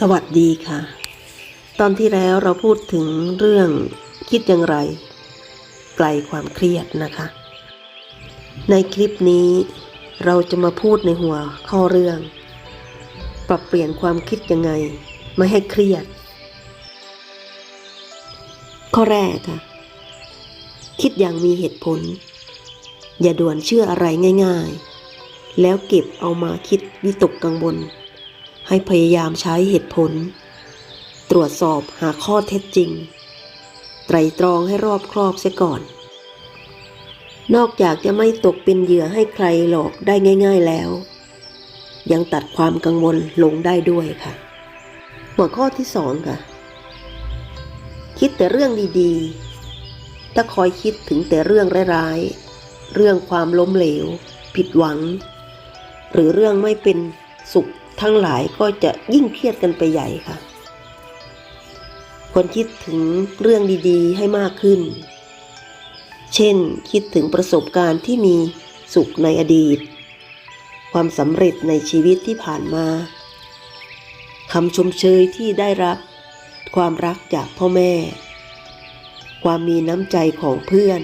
สวัสดีค่ะ ตอนที่แล้วเราพูดถึงเรื่องคิดอย่างไร ไกลความเครียดนะคะ ในคลิปนี้เราจะมาพูดในหัวข้อเรื่อง ปรับเปลี่ยนความคิดยังไง ไม่ให้เครียด ข้อแรกค่ะ คิดอย่างมีเหตุผล อย่าด่วนเชื่ออะไรง่าย ๆ แล้วเก็บเอามาคิดวิตกกังวล ให้พยายามใช้เหตุผล ตรวจสอบหาข้อเท็จจริง ไตรตรองให้รอบครอบเสียก่อน นอกจากจะไม่ตกเป็นเหยื่อให้ใครหลอกได้ง่าย ๆแล้ว ยังตัดความกังวลลงได้ด้วยค่ะ หัวข้อที่สองค่ะ คิดแต่เรื่องดีๆ ถ้าคอยคิดถึงแต่เรื่องร้ายๆ เรื่องความล้มเหลว ผิดหวัง หรือเรื่องไม่เป็นสุข ทั้งหลายก็จะยิ่งเครียดกันไปใหญ่ค่ะ ควรคิดถึงเรื่องดีๆ ให้มากขึ้น เช่น คิดถึงประสบการณ์ที่มีสุขในอดีต ความสำเร็จในชีวิตที่ผ่านมาคำชมเชยที่ได้รับ ความรักจากพ่อแม่ ความมีน้ำใจของเพื่อน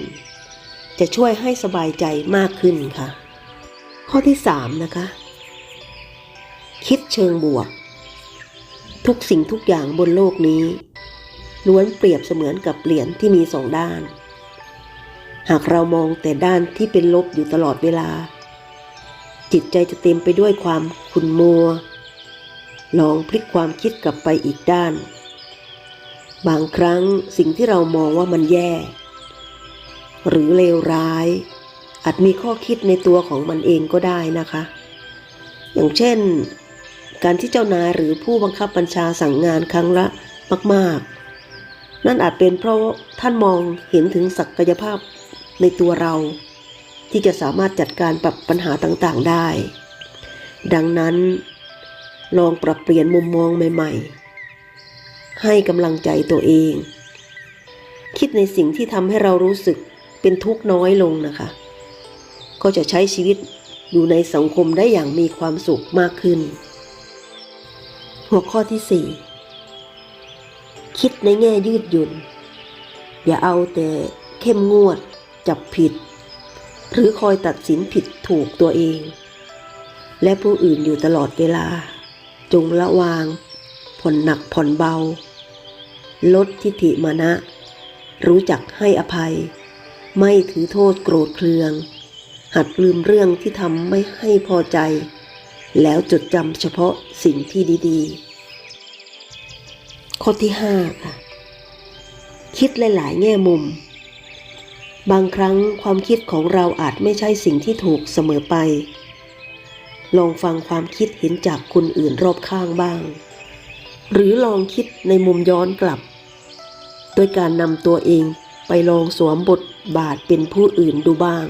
จะช่วยให้สบายใจมากขึ้นค่ะ ข้อที่สามนะคะ เชิงบวก ทุกสิ่งทุกอย่างบนโลกนี้ ล้วนเปรียบเสมือนกับเหรียญที่มีสองด้าน หากเรามองแต่ด้านที่เป็นลบอยู่ตลอดเวลา จิตใจจะเต็มไปด้วยความขุ่นมัว ลองพลิกความคิดกลับไปอีกด้าน บางครั้งสิ่งที่เรามองว่ามันแย่ หรือเลวร้ายอาจมีข้อคิดในตัวของมันเองก็ได้นะคะ อย่างเช่น การที่เจ้านายหรือผู้บังคับบัญชาสั่งงานครั้งละมากๆ นั่นอาจเป็นเพราะท่านมองเห็นถึงศักยภาพในตัวเรา ที่จะสามารถจัดการปรับปัญหาต่างๆได้ ดังนั้น ลองปรับเปลี่ยนมุมมองใหม่ ๆ ให้กำลังใจตัวเอง คิดในสิ่งที่ทำให้เรารู้สึกเป็นทุกข์น้อยลงนะคะ ก็จะใช้ชีวิตอยู่ในสังคมได้อย่างมีความสุขมากขึ้น หัวข้อที่4คิดในแง่ยืดหยุ่น อย่าเอาแต่เข้มงวด จับผิด หรือคอยตัดสินผิดถูกตัวเอง และผู้อื่นอยู่ตลอดเวลา จงละวาง ผ่อนหนักผ่อนเบา ลดทิฐิมานะ รู้จักให้อภัย ไม่ถือโทษโกรธเคือง หัดลืมเรื่องที่ทำไม่ให้พอใจ แล้วจดจำเฉพาะสิ่งที่ดีๆ ข้อที่ห้าค่ะ คิดหลายๆ แง่มุม บางครั้งความคิดของเราอาจไม่ใช่สิ่งที่ถูกเสมอไป ลองฟังความคิดเห็นจากคนอื่นรอบข้างบ้าง หรือลองคิดในมุมย้อนกลับ โดยการนำตัวเองไปลองสวมบทบาทเป็นผู้อื่นดูบ้าง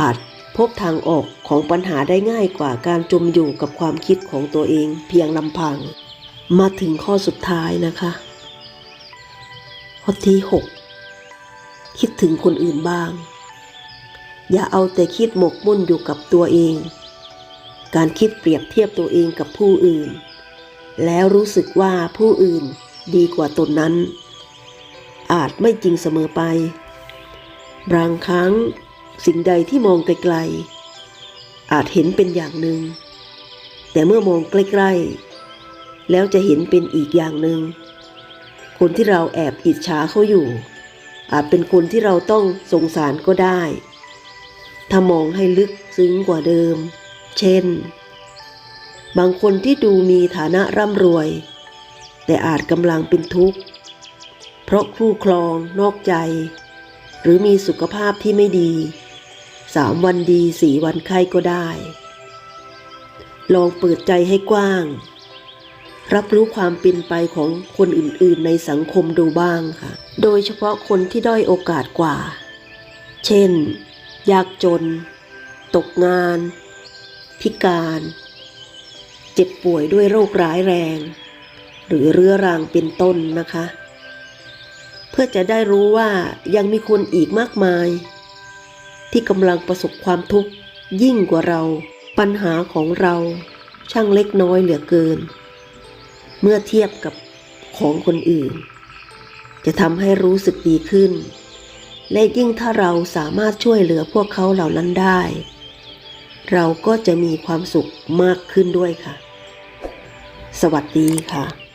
อาจ พบทางออกของปัญหาได้ง่ายกว่าการจมอยู่กับความคิดของตัวเองเพียงลำพัง มาถึงข้อสุดท้ายนะคะข้อที่ 6 คิดถึงคนอื่นบ้าง อย่าเอาแต่คิดหมกมุ่นอยู่กับตัวเอง การคิดเปรียบเทียบตัวเองกับผู้อื่น แล้วรู้สึกว่าผู้อื่นดีกว่าตนนั้น อาจไม่จริงเสมอไป บางครั้ง สิ่งใดที่มองไกลๆ อาจเห็นเป็นอย่างหนึ่ง แต่เมื่อมองใกล้ๆ แล้วจะเห็นเป็นอีกอย่างหนึ่ง คนที่เราแอบอิจฉาเขาอยู่ อาจเป็นคนที่เราต้องสงสารก็ได้ ถ้ามองให้ลึกซึ้งกว่าเดิม เช่น บางคนที่ดูมีฐานะร่ำรวย แต่อาจกำลังเป็นทุกข์ เพราะคู่ครองนอกใจ หรือมีสุขภาพที่ไม่ดี สามวันดีสี่วันไข้ก็ได้ ลองเปิดใจให้กว้าง รับรู้ความเป็นไปของคนอื่นๆ ในสังคมดูบ้างค่ะ โดยเฉพาะคนที่ด้อยโอกาสกว่า เช่น ยากจน ตกงาน พิการ เจ็บป่วยด้วยโรคร้ายแรง หรือเรื้อรังเป็นต้นนะคะ เพื่อจะได้รู้ว่ายังมีคนอีกมากมาย ที่กำลังประสบความทุกข์ยิ่งกว่าเรา ปัญหาของเราช่างเล็กน้อยเหลือเกิน เมื่อเทียบกับของคนอื่น จะทำให้รู้สึกดีขึ้น และยิ่งถ้าเราสามารถช่วยเหลือพวกเขาเหล่านั้นได้ เราก็จะมีความสุขมากขึ้นด้วยค่ะ สวัสดีค่ะ